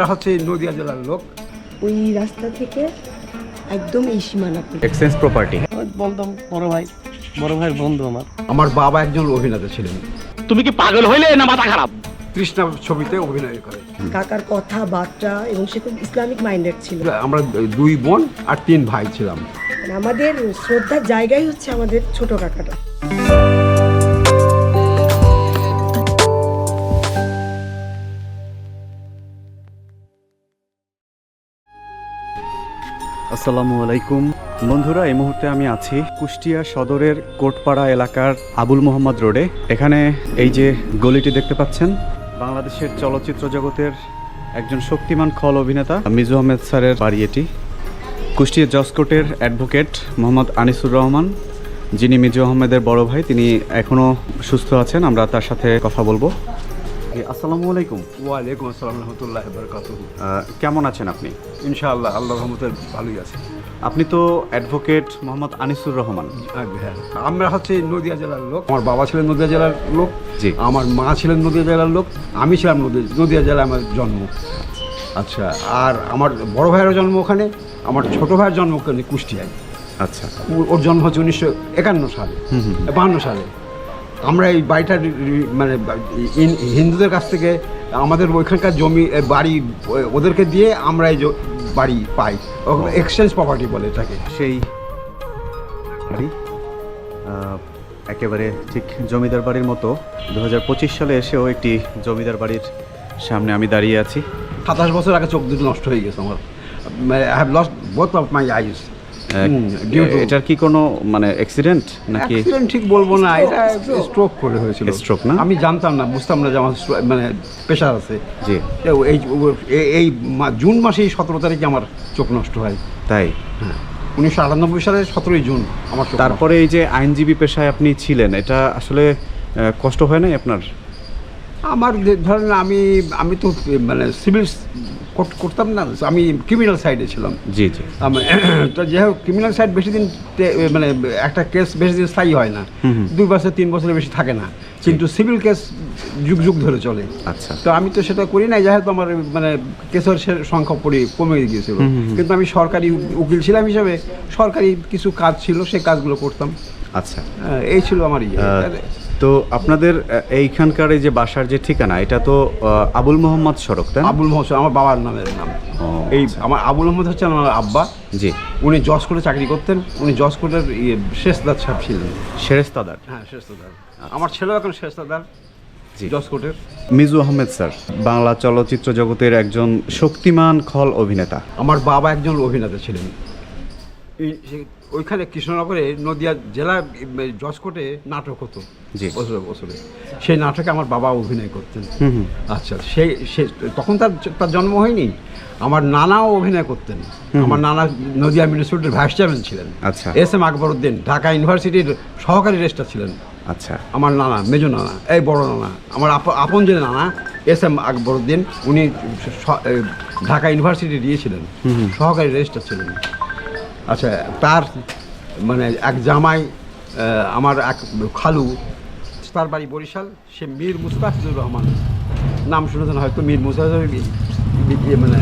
আমরা হচ্ছে নদিয়া জেলার লোক। ওই রাস্তা থেকে একদম এই সীমানা এক্সচেঞ্জ প্রপার্টি বন্ধু বড় ভাই বড় ভাইয়ের বন্ধু আমার। আমার বাবা একজন অভিনেতা ছিলেন। তুমি কি পাগল হইলে না মাথা খারাপ? তৃষ্ণা ছবিতে অভিনয় করে কাকার কথাবার্তা এবং সে খুব ইসলামিক মাইন্ডেড ছিল। আমরা দুই বোন আর তিন ভাই ছিলাম। মানে আমাদের শ্রদ্ধার জায়গাই হচ্ছে আমাদের ছোট কাকাটা। আসসালামু আলাইকুম। বন্ধুরা, এই মুহূর্তে আমি আছি কুষ্টিয়া সদরের কোটপাড়া এলাকার আবুল মোহাম্মদ রোডে। এখানে এই যে গলিটি দেখতে পাচ্ছেন, বাংলাদেশের চলচ্চিত্র জগতের একজন শক্তিমান খল অভিনেতা মিজু আহমেদ স্যারের বাড়ি এটি। কুষ্টিয়া জসকোটের অ্যাডভোকেট মোহাম্মদ আনিসুর রহমান, যিনি মিজু আহমেদের বড় ভাই, তিনি এখনও সুস্থ আছেন, আমরা তার সাথে কথা বলব। আসসালামু আলাইকুম। ওয়ালাইকুম আসসালাম রহমতুল্লাহ বরকাত কেমন আছেন আপনি? ইনশাআল্লাহ আল্লাহ রহমতের ভালোই আছে। আপনি তো অ্যাডভোকেট মোহাম্মদ আনিসুর রহমান। হ্যাঁ আমরা হচ্ছে নদিয়া জেলার লোক। আমার বাবা ছিলেন নদিয়া জেলার লোক। জি। আমার মা ছিলেন নদিয়া জেলার লোক। আমি ছিলাম নদিয়া নদিয়া জেলায় আমার জন্ম। আচ্ছা আর আমার বড় ভাইয়েরও জন্ম ওখানে আমার ছোট ভাইয়ের জন্ম ওখানে কুষ্টিয়ায়। আচ্ছা। ওর জন্ম হচ্ছে উনিশশো একান্ন সালে বাহান্ন সালে। আমরা এই বাড়িটা রি- রি- মানে হিন্দুদের কাছ থেকে আমাদের ওইখানকার জমি বাড়ি ওদেরকে দিয়ে আমরা এই বাড়ি পাই। এক্সচেঞ্জ প্রপার্টি বলে এটাকে। সেই বাড়ি একেবারে ঠিক জমিদার বাড়ির মতো। দু হাজার পঁচিশ সালে এসেও একটি জমিদার বাড়ির সামনে আমি দাঁড়িয়ে আছি। সাতাশ বছর আগে চোখ দুটো নষ্ট হয়ে গেছে আমার। I have lost both of my eyes এটার কি কোনো মানে অ্যাক্সিডেন্ট নাকি? অ্যাক্সিডেন্ট ঠিক বলব না এটা স্ট্রোক করে হয়েছিল। Stroke না? আমি জানতাম না বুঝতাম না যে আমার মানে প্রেশার আছে। জি। এই এই- জুন মাসে সতেরো তারিখে আমার চোখ নষ্ট হয়। তাই? হ্যাঁ। উনিশশো আটানব্বই সালের সতেরোই জুন আমার তারপরে এই যে আইনজীবী পেশায় আপনি ছিলেন এটা আসলে কষ্ট হয় নাই আপনার? আমার যে ধরেন আমি আমি তো মানে সিভিল করতাম না। আমি ক্রিমিনাল সাইডে ছিলাম। জি জি। আমি- তো যাই হোক ক্রিমিনাল সাইড বেশি দিন মানে একটা কেস বেশি দিন স্থায়ী হয় না। দুই বছর তিন বছরের বেশি থাকে না। কিন্তু সিভিল কেস যুগ যুগ ধরে চলে। আচ্ছা। তো আমি তো সেটা করি নাই যাই হোক আমার মানে কেসের সংখ্যা পরি কমে গিয়েছিল। কিন্তু আমি সরকারি উকিল ছিলাম হিসাবে সরকারি কিছু কাজ ছিল সেই কাজগুলো করতাম। আচ্ছা। এই ছিল আমার ইয়ে। তো আপনাদের এইখানকার এই যে বাসার যে ঠিকানা এটা তো আবুল মোহাম্মদ সড়ক তাই আবুল মোহাম্মদ আমার বাবার নামের নাম। এই আমার আবুল মোহাম্মদ হচ্ছে আমার আব্বা। জি। উনি জজ কোর্টে চাকরি করতেন উনি জজ কোর্টের ইয়ে শেষদার সাহেব ছিলেন। শেরেস্তাদার? হ্যাঁ শেষদার। আমার ছেলেও এখন শেষদার জি। জজ কোর্টের। মিজু আহমেদ স্যার বাংলা চলচ্চিত্র জগতের একজন শক্তিমান খল অভিনেতা। আমার বাবা একজন অভিনেতা ছিলেন। ওইখানে কৃষ্ণনগরে নদিয়া জেলা জজ কোর্টে নাটক হতো। বছরে বছরে। সেই নাটকে আমার বাবা অভিনয় করতেন। আচ্ছা সেই সে তখন তার তার জন্ম হয়নি। আমার নানাও অভিনয় করতেন। আমার নানা নদিয়া মিউনিসিপ্যালিটির ভাইস চেয়ারম্যান ছিলেন। আচ্ছা। এস এম আকবরউদ্দিন ঢাকা ইউনিভার্সিটির সহকারী রেজিস্ট্রার ছিলেন। আচ্ছা। আমার নানা মেজো নানা এই বড় নানা আমার আপ- আপন যে নানা এস এম আকবরউদ্দিন উনি ঢাকা ইউনিভার্সিটি দিয়েছিলেন। সহকারী রেজিস্ট্রার ছিলেন। আচ্ছা তার মানে এক জামাই আমার এক খালু তার বাড়ি বরিশাল সে মীর মুস্তাফিজুর রহমান। নাম শুনেছেন হয়তো মীর মুস্তাফিজুর ইয়ে মানে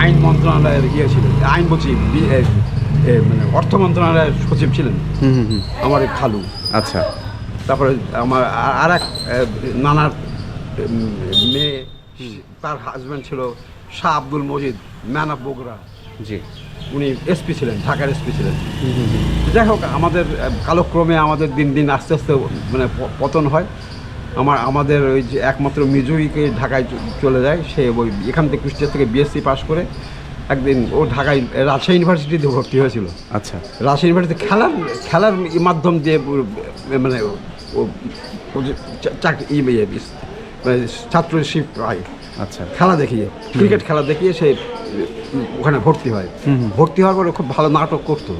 আইন মন্ত্রণালয়ের ইয়ে ছিলেন আইন বলছি মানে অর্থ মন্ত্রণালয়ের সচিব ছিলেন হুম হুম হুম। আমার খালু। আচ্ছা। তারপরে আমার আর এক নানার মেয়ে তার হাজব্যান্ড ছিল শাহ আব্দুল মজিদ ম্যান অফ বগুড়া জি। উনি এসপি ছিলেন ঢাকার এসপি ছিলেন। যাই হোক আমাদের কালক্রমে আমাদের দিন দিন আস্তে আস্তে মানে পতন হয়। আমার আমাদের ওই যে একমাত্র মিজুইকে ঢাকায় চলে যায় সে ওই এখান থেকে কুষ্টিয়া থেকে বিএসসি পাশ করে একদিন ও ঢাকায় রাজশাহী ইউনিভার্সিটিতে ভর্তি হয়েছিল। আচ্ছা। রাজশাহী ইউনিভার্সিটি খেলার খেলার মাধ্যম দিয়ে মানে ও- চাকরি ইয়ে বিস- মানে ছাত্রশিপ পায় আচ্ছা। খেলা দেখিয়ে ক্রিকেট খেলা দেখিয়ে সে ওখানে ভর্তি হয়। ভর্তি হওয়ার পরে খুব ভালো নাটক করতো।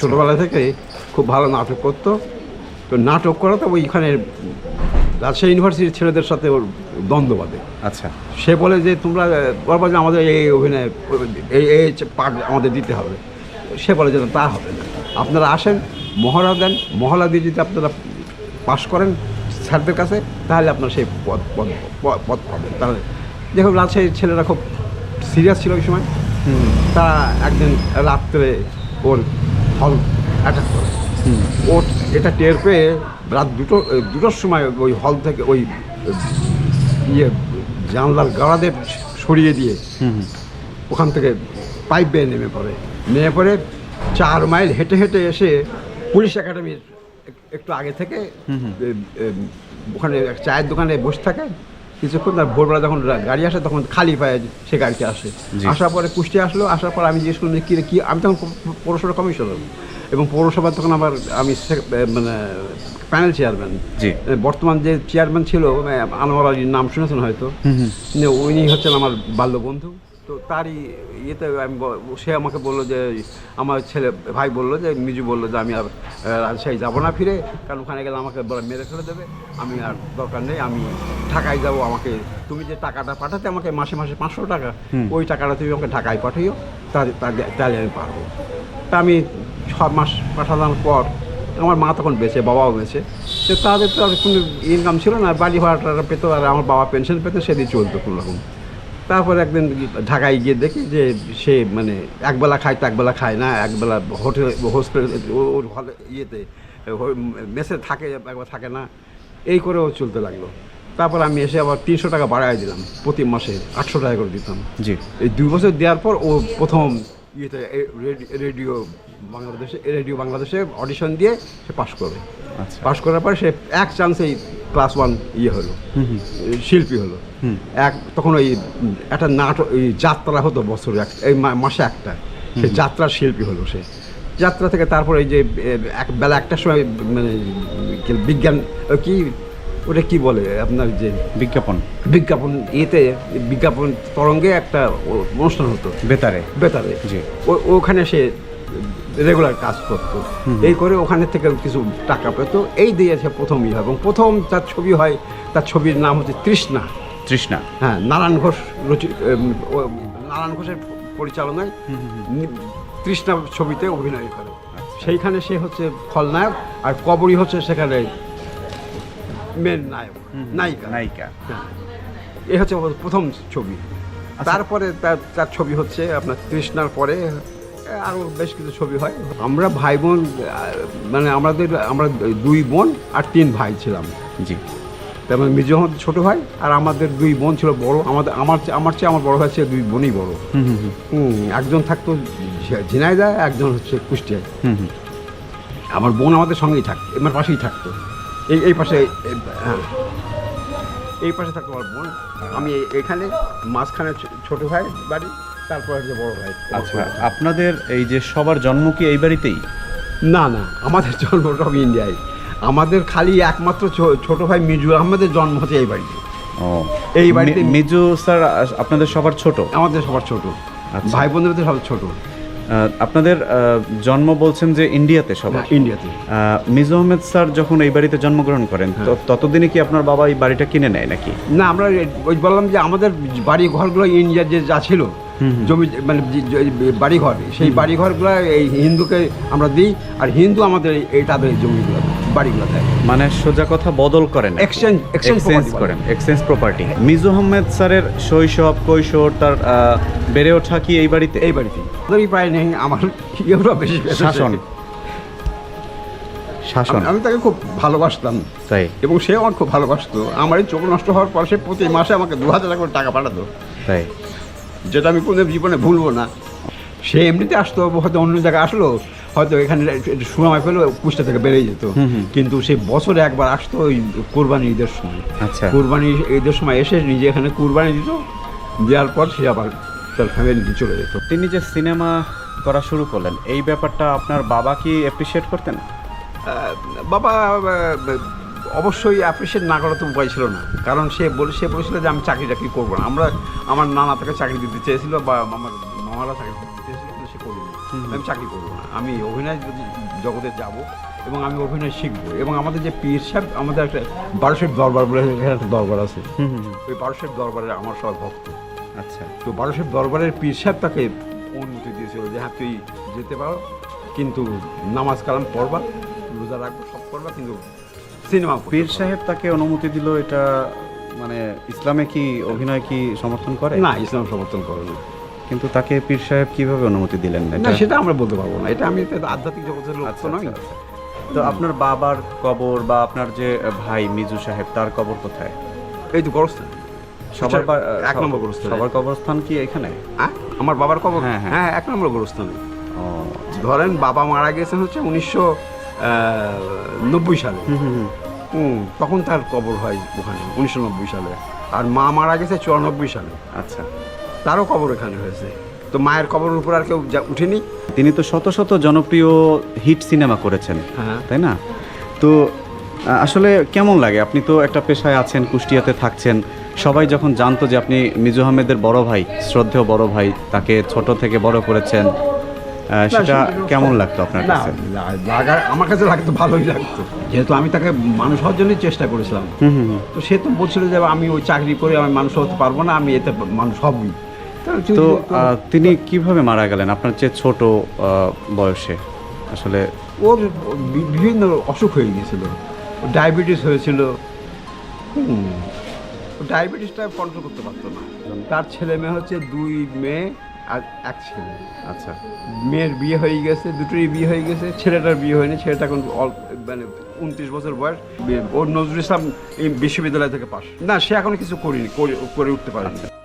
ছোটবেলা থেকে খুব ভালো নাটক করতো। তো নাটক করা তো ওইখানে রাজশাহী ইউনিভার্সিটির ছেলেদের সাথে ওর দ্বন্দ্ব বাঁধে। আচ্ছা। সে বলে যে তোমরা বলব যে আমাদের এই অভিনয় এই এই পার্ট আমাদের দিতে হবে। সে বলে যে তা হবে না। আপনারা আসেন মহড়া দেন মহড়া দিয়ে যদি আপনারা পাশ করেন স্যারদের কাছে তাহলে আপনার সেই পদ পদ পদ- পদ পাবেন। তাহলে দেখো রাজশাহীর ছেলেরা খুব সিরিয়াস ছিল ওই সময়। তারা একদিন রাত্রে ওর হল অ্যাটাক করে। ওর এটা টের পেয়ে রাত দুটো দুটোর সময় ওই হল থেকে ওই ইয়ে জানলার গাড়াদের সরিয়ে দিয়ে ওখান থেকে পাইপ বেয়ে নেমে পড়ে। নেমে পড়ে চার মাইল হেঁটে হেঁটে এসে পুলিশ একাডেমির একটু আগে থেকে ওখানে চায়ের দোকানে বসে থাকে। কিছুক্ষণ তার ভোরবেলা যখন গাড়ি আসে তখন খালি পায়ে সে গাড়িতে আসে। আসার পরে কুষ্টি আসলো আসার পর আমি জিজ্ঞেস করলাম যে কী কী আমি তখন পৌরসভা কমিশনার। এবং পৌরসভা তখন আমার আমি মানে প্যানেল চেয়ারম্যান। বর্তমান যে চেয়ারম্যান ছিল আনোয়ার আলীর নাম শুনেছেন হয়তো? উনি হচ্ছেন আমার বাল্য বন্ধু তো তারই ইয়েতে আমি সে আমাকে বলল যে আমার ছেলে ভাই বলল যে মিজু বলল যে আমি আর রাজশাহী যাব না ফিরে কারণ ওখানে গেলে আমাকে বলে মেরে ফেলে দেবে। আমি আর দরকার নেই আমি ঢাকায় যাব আমাকে তুমি যে টাকাটা পাঠাতে আমাকে মাসে মাসে পাঁচশো টাকা ওই টাকাটা তুমি আমাকে ঢাকায় পাঠিও তাহলে তাহলে- তাহলে আমি পারব। তা আমি ছ মাস পাঠানোর পর আমার মা তখন বেঁচে বাবাও বেঁচে তো তাদের তো আর কোনো ইনকাম ছিল না বাড়ি ভাড়াটা পেতো আর আমার বাবা পেনশন পেতো সেদিন চলতো কোনো রকম তারপর একদিন ঢাকায় গিয়ে দেখি যে সে মানে একবেলা খায় তো একবেলা খায় না একবেলা হোটেল হোস্টেল ওর হলে ইয়েতে মেসে থাকে একবার থাকে না এই করেও চলতে লাগল। তারপর আমি এসে আবার তিনশো টাকা বাড়ায় দিলাম প্রতি মাসে আটশো টাকা করে দিতাম। জি। এই দুই বছর দেওয়ার পর ও প্রথম ইয়েতে রেডি- রেডিও বাংলাদেশে রেডিও বাংলাদেশে অডিশন দিয়ে সে পাশ করবে। আচ্ছা। পাশ করার পর সে এক চান্সেই ক্লাস ওয়ান ইয়ে হলো। শিল্পী হলো। এক তখন ওই একটা নাটক ওই যাত্রা হতো বছরে এক এই মাসে একটা। সে যাত্রার শিল্পী হলো সে। যাত্রা থেকে তারপরে এই যে এক বেলা একটার সময় মানে বিজ্ঞান কি ওটা কি বলে আপনার যে বিজ্ঞাপন। বিজ্ঞাপন ইয়েতে বিজ্ঞাপন তরঙ্গে একটা অনুষ্ঠান হতো। বেতারে। বেতারে। জি। ও- ওখানে সে রেগুলার কাজ করতো। এই করে ওখানে থেকে কিছু টাকা পেতো। এই দিয়ে সে প্রথম ইয়ে এবং প্রথম তার ছবি হয় তার ছবির নাম হচ্ছে তৃষ্ণা। তৃষ্ণা। হ্যাঁ নারায়ণ ঘোষ রচি নারায়ণ ঘোষের পরিচালনায় তৃষ্ণা ছবিতে অভিনয় করে। সেইখানে সে হচ্ছে খলনায়ক আর কবরী হচ্ছে সেখানে মেন নায়ক নায়িকা। নায়িকা। হ্যাঁ। এই হচ্ছে প্রথম ছবি। তারপরে তার তার ছবি হচ্ছে আপনার তৃষ্ণার পরে আরও বেশ কিছু ছবি হয়। আমরা ভাই বোন মানে আমাদের আমরা দুই বোন আর তিন ভাই ছিলাম। জি। তেমন মিজু আহমদ ছোটো ভাই আর আমাদের দুই বোন ছিল বড়। আমাদের আমার চেয়ে- আমার চেয়ে আমার বড় ভাই ছিল দুই বোনই বড়। হুম একজন থাকতো ঝি- ঝিনাইদহ একজন হচ্ছে কুষ্টিয়ায়। হুম হুম। আমার বোন আমাদের সঙ্গেই থাকতো আমার পাশেই থাকতো। এই এই পাশে এই- হ্যাঁ। এই পাশে থাকতো আমার বোন। আমি এখানে মাঝখানে ছো- ছোট ভাই বাড়ি। তারপর হচ্ছে বড় ভাই। আচ্ছা আপনাদের এই যে সবার জন্ম কি এই বাড়িতেই? না না আমাদের জন্ম সব ইন্ডিয়ায়। আমাদের খালি একমাত্র ছোট ভাই মিজু আহমেদের জন্ম হচ্ছে এই বাড়িতে। এই বাড়িতে- মিজু স্যার আপনাদের সবার ছোট? আমাদের সবার ছোট। আচ্ছা। ভাই বোনদের তো সব ছোট আপনাদের জন্ম বলছেন যে ইন্ডিয়াতে সবার? হ্যাঁ, ইন্ডিয়াতে। মিজু আহমেদ স্যার যখন এই বাড়িতে জন্মগ্রহণ করেন হ্যাঁ। তো- ততদিনে কি আপনার বাবা এই বাড়িটা কিনে নেয় নাকি? না আমরা ওই বললাম যে আমাদের বাড়ি ঘরগুলো ইন্ডিয়ার যে যা ছিল জমি মানে যে সেই বাড়ি ঘরগুলো এই হিন্দুকে আমরা দিই আর হিন্দু আমাদের এই- তাদের জমিগুলো বাড়িগুলো দেয়। মানে সোজা কথা বদল করেন এক্সচেঞ্জ এক্সচেঞ্জ করেন এক্সচেঞ্জ প্রপার্টি মিজু আহমেদ স্যারের শৈশব কৈশোর তার বেড়ে ওঠা কি এই বাড়িতে? এই বাড়িতে ওদেরই প্রায় নেই আমার ইয়েগুলো বেশি শাসন। শাসন। আমি- তাকে খুব ভালোবাসতাম। তাই? এবং সে আমার খুব ভালোবাসতো। আমার এই চোখ নষ্ট হওয়ার পর সে প্রতি মাসে আমাকে দু হাজার করে টাকা পাঠাতো। তাই? যেটা আমি কোনো জীবনে ভুলবো না। সে এমনিতে আসতো হয়তো অন্য জায়গায় আসলো হয়তো এখানে সুনামায় পেল কুষ্টা থেকে বেরিয়ে যেত। কিন্তু সে বছরে একবার আসতো ওই কোরবানি ঈদের সময়। আচ্ছা। কোরবানি ঈদের সময় এসে নিজে এখানে কোরবানি দিত দেওয়ার পর সে আবার তার ফ্যামিলি চলে যেত। তিনি যে সিনেমা করা শুরু করলেন এই ব্যাপারটা আপনার বাবা কি অ্যাপ্রিসিয়েট করতেন? বাবা অবশ্যই অ্যাপ্রিসিয়েট না করার তো উপায় ছিল না। কারণ সে বলে সে বলেছিল যে আমি চাকরি টাকরি করব না। আমরা আমার নানা তাকে চাকরি দিতে চেয়েছিল বা আমার মামারা চাকরি দিতে চেয়েছিল কিন্তু সে করিনি। আমি চাকরি করব না। আমি অভিনয় যদি জগতে যাব এবং আমি অভিনয় শিখব এবং আমাদের যে পীর সাহেব আমাদের একটা বারোশের দরবার বলে এখানে একটা দরবার আছে। ওই বারোশের দরবারে আমার সব ভক্ত। আচ্ছা। তো বারোশের দরবারের পীর সাহেব তাকে অনুমতি দিয়েছিল যে হ্যাঁ তুই যেতে পারো কিন্তু নামাজ কালাম পড়বা রোজা রাখব সব করবা কিন্তু সিনেমা পীর সাহেব তাকে অনুমতি দিল এটা মানে ইসলামে কি অভিনয় কি সমর্থন করে? না ইসলাম সমর্থন করে না। কিন্তু তাকে পীর সাহেব কীভাবে অনুমতি দিলেন না সেটা আমরা বলতে পারব না। এটা আমি আধ্যাত্মিক জগতের লোক আচ্ছা, তো নই। আচ্ছা, আচ্ছা। তো আপনার বাবার কবর বা আপনার যে ভাই মিজু সাহেব তার কবর কোথায়? এই তো গরস্থান। সবার এক নম্বর গোরস্থানে। সবার কবরস্থান কি এখানে? আমার বাবার কবর? হ্যাঁ, হ্যাঁ। হ্যাঁ এক নম্বর গোরস্থানে। ধরেন বাবা মারা গেছেন হচ্ছে উনিশশো নব্বই সালে। তখন তার কবর হয় ওখানে উনিশশো নব্বই সালে। আর মা মারা গেছে চুরানব্বই সালে। আচ্ছা। তারও কবর এখানে হয়েছে। তো মায়ের কবরের উপর আর কেউ উঠেনি? তিনি তো শত শত জনপ্রিয় হিট সিনেমা করেছেন হ্যাঁ। তাই না? তো আসলে কেমন লাগে? আপনি তো একটা পেশায় আছেন কুষ্টিয়াতে থাকছেন। সবাই যখন জানতো যে আপনি মিজু আহমেদের বড় ভাই শ্রদ্ধেয় বড় ভাই তাকে ছোট থেকে বড় করেছেন সেটা কেমন লাগতো আপনার কাছে? লাগা আমার কাছে লাগতো ভালোই লাগতো। যেহেতু আমি তাকে মানুষ হওয়ার জন্যই চেষ্টা করেছিলাম। হুম হুম হুম। তো সে তো বলছিল যে আমি ওই চাকরি করে আমি মানুষ হতে পারব না আমি এতে মানুষ হবই। তো তিনি কীভাবে মারা গেলেন? আপনার চেয়ে ছোট বয়সে? আসলে ওর বিভিন্ন অসুখ হয়ে গিয়েছিল। ডায়াবেটিস হয়েছিল। ডায়াবেটিসটা কন্ট্রোল করতে পারতো না। তার ছেলে মেয়ে হচ্ছে দুই মেয়ে। আর এক ছেলে। আচ্ছা। মেয়ের বিয়ে হয়ে গেছে দুটোই বিয়ে হয়ে গেছে ছেলেটার বিয়ে হয়নি ছেলেটা এখন অল্প মানে উনত্রিশ বছর বয়স। বিয়ে- ওর নজরুল ইসলাম এই বিশ্ববিদ্যালয় থেকে পাস না সে এখন কিছু করিনি করে- করে উঠতে পারেনি।